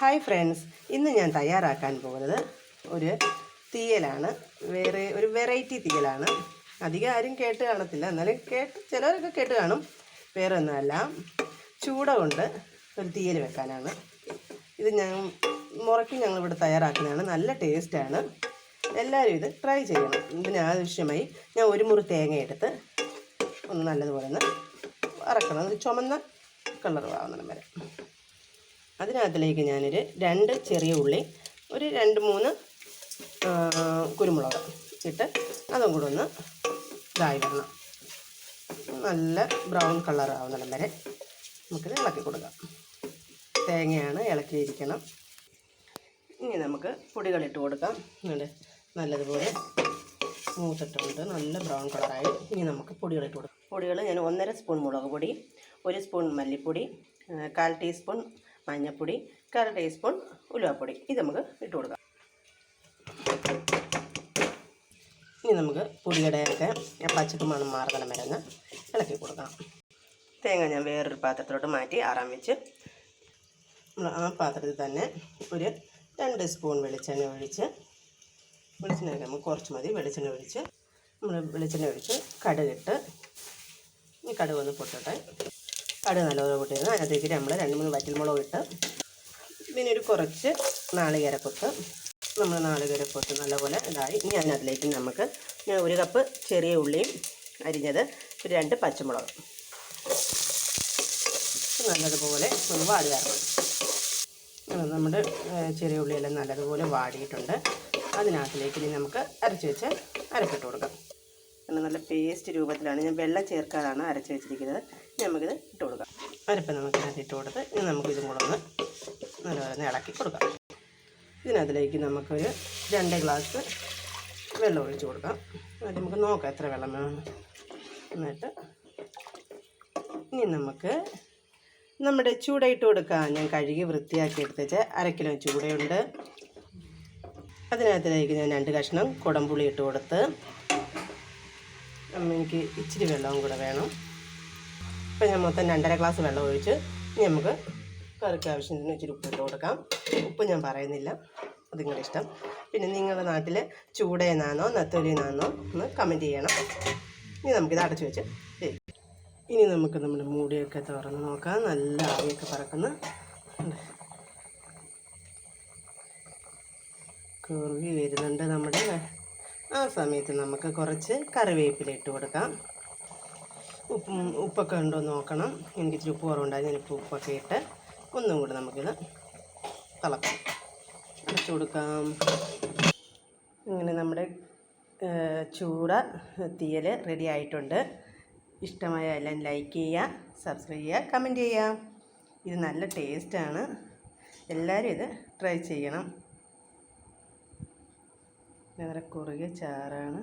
Hi friends. ഇന്ന് ഞാൻ തയ്യാറാക്കാൻ പോകുന്നത് ഒരു തീയലാണ്. വേറെ ഒരു വെറൈറ്റി തീയലാണ്. അധികം ആരും കേട്ട് കാണത്തില്ല. എന്നാലും കേട്ട് ചിലരൊക്കെ കേട്ട് കാണും. വേറെ ഒന്നുമല്ല ചൂട കൊണ്ട് ഒരു തീയൽ വെക്കാനാണ്. ഇത് ഞാൻ മുറയ്ക്ക് ഞങ്ങളിവിടെ തയ്യാറാക്കുന്നതാണ്. നല്ല ടേസ്റ്റാണ്. എല്ലാവരും ഇത് ട്രൈ ചെയ്യണം. ഇതിന് ആവശ്യമായി ഞാൻ ഒരു മുറി തേങ്ങ എടുത്ത് ഒന്ന് നല്ലതുപോലെ ഒന്ന് വറക്കണം. ഒരു ചുമന്ന കളർ ആവുന്നിടം വരെ. അതിനകത്തിലേക്ക് ഞാനൊരു രണ്ട് ചെറിയ ഉള്ളി ഒരു രണ്ട് മൂന്ന് കുരുമുളക് ഇട്ട് അതും കൂടെ ഒന്ന് ഇതായി വരണം നല്ല ബ്രൗൺ കളർ ആവുന്നിടം വരെ നമുക്ക് ഇളക്കി കൊടുക്കാം. തേങ്ങയാണ് ഇളക്കിയിരിക്കണം. ഇനി നമുക്ക് പൊടികളിട്ട് കൊടുക്കാം. എന്നിട്ട് നല്ലതുപോലെ മൂത്തിട്ടുണ്ട്. നല്ല ബ്രൗൺ കളറായി. ഇനി നമുക്ക് പൊടികളിട്ട് കൊടുക്കാം. പൊടികൾ ഞാൻ ഒന്നര സ്പൂൺ മുളക് പൊടി ഒരു സ്പൂൺ മല്ലിപ്പൊടി കാൽ ടീസ്പൂൺ മഞ്ഞൾപ്പൊടി കാൽ ടീസ്പൂൺ ഉലുവപ്പൊടി. ഇത് നമുക്ക് ഇട്ട് കൊടുക്കാം. ഇനി നമുക്ക് പൊടിയുടെയൊക്കെ പച്ചപ്പ് മണം മാറുന്ന മരുന്ന് ഇളക്കി കൊടുക്കാം. തേങ്ങ ഞാൻ വേറൊരു പാത്രത്തിലോട്ട് മാറ്റി ആറാൻ വെച്ച്. നമ്മൾ ആ പാത്രത്തിൽ തന്നെ ഒരു രണ്ട് സ്പൂൺ വെളിച്ചെണ്ണ ഒഴിച്ച് വെളിച്ചെണ്ണ നമുക്ക് കുറച്ച് മതി. വെളിച്ചെണ്ണ ഒഴിച്ച് നമ്മൾ വെളിച്ചെണ്ണ ഒഴിച്ച് കടുകിട്ട് ഈ കടുക് ഒന്ന് പൊട്ടട്ടെ. കടുക് നല്ലപോലെ പൊട്ടിയിരുന്നു അതിനകത്തേക്ക് നമ്മൾ രണ്ട് മൂന്ന് വറ്റൽമുളക് ഇട്ട് പിന്നെ ഒരു കുറച്ച് നാളികേരക്കൊത്ത് നമ്മൾ നാളികേരക്കൊത്ത് നല്ലപോലെ ഇതായി. ഇനി അതിനകത്തിലേക്ക് നമുക്ക് ഒരു കപ്പ് ചെറിയ ഉള്ളിയും അരിഞ്ഞത് ഒരു രണ്ട് പച്ചമുളക്. നല്ലതുപോലെ ഒന്ന് വാടി വരണം. നമ്മുടെ ചെറിയ ഉള്ളിയെല്ലാം നല്ലതുപോലെ വാടിയിട്ടുണ്ട്. അതിനകത്തിലേക്ക് ഇനി നമുക്ക് അരച്ച് വെച്ച് അരപ്പിട്ട് കൊടുക്കാം. നല്ല പേസ്റ്റ് രൂപത്തിലാണ്. ഞാൻ വെള്ളം ചേർക്കാതാണ് അരച്ച് വെച്ചിരിക്കുന്നത്. നമുക്കിത് ഇട്ട് കൊടുക്കാം. അരപ്പ് നമുക്കിതിനകത്ത് ഇട്ട് കൊടുത്ത് ഇനി നമുക്ക് ഇതും കൂടെ ഒന്ന് നല്ലപോലെ ഇളക്കി കൊടുക്കാം. ഇതിനകത്തിലേക്ക് നമുക്കൊരു രണ്ട് ഗ്ലാസ് വെള്ളം ഒഴിച്ച് കൊടുക്കാം. എന്നിട്ട് നമുക്ക് നോക്കാം എത്ര വെള്ളം വേണം എന്നിട്ട്. ഇനി നമുക്ക് നമ്മുടെ ചൂട ഇട്ട് കൊടുക്കാം ഞാൻ കഴുകി വൃത്തിയാക്കി എടുത്തേച്ച് അരക്കിലോ കിലോ ചൂടയുണ്ട്. അതിനകത്തിലേക്ക് ഞാൻ രണ്ട് കഷ്ണം കുടംപുളി ഇട്ട് കൊടുത്ത്. എനിക്ക് ഇച്ചിരി വെള്ളവും കൂടെ വേണം. ഇപ്പം ഞാൻ മൊത്തം രണ്ടര ഗ്ലാസ് വെള്ളം ഒഴിച്ച് ഇനി നമുക്ക് കറിക്ക് ആവശ്യത്തിന് ഇച്ചിരി ഉപ്പ് ഇട്ട് കൊടുക്കാം. ഉപ്പ് ഞാൻ പറയുന്നില്ല. അത് നിങ്ങളുടെ ഇഷ്ടം. പിന്നെ നിങ്ങളുടെ നാട്ടിൽ ചൂടേന്നാന്നോ നത്തോലിന്നാണോ ഒന്ന് കമന്റ് ചെയ്യണം. ഇനി നമുക്കിത് അടച്ചു വെച്ച് ഇനി നമുക്ക് നമ്മുടെ മൂടിയൊക്കെ തുറന്ന് നോക്കാം. നല്ല ആവിയൊക്കെ പറക്കുന്ന. കുറുകി വരുന്നുണ്ട് നമ്മുടെ. ആ സമയത്ത് നമുക്ക് കുറച്ച് കറിവേപ്പില ഇട്ട് കൊടുക്കാം. ഉപ്പും ഉപ്പൊക്കെ ഉണ്ടോ എന്ന് നോക്കണം. എനിക്ക് ഇച്ചിരി ഉപ്പ് കുറവുണ്ടായി എനിക്ക് ഉപ്പൊക്കെ ഇട്ട് ഒന്നും കൂടെ നമുക്കിത് തിളക്കാം. അടച്ചു കൊടുക്കാം. ഇങ്ങനെ നമ്മുടെ ചൂട തീയൽ റെഡി ആയിട്ടുണ്ട്. ഇഷ്ടമായ എല്ലാം ലൈക്ക് ചെയ്യുക സബ്സ്ക്രൈബ് ചെയ്യുക കമന്റ് ചെയ്യുക. ഇത് നല്ല ടേസ്റ്റാണ് എല്ലാവരും ഇത് ട്രൈ ചെയ്യണം. വേറെ കുറുകിയ ചാറാണ്.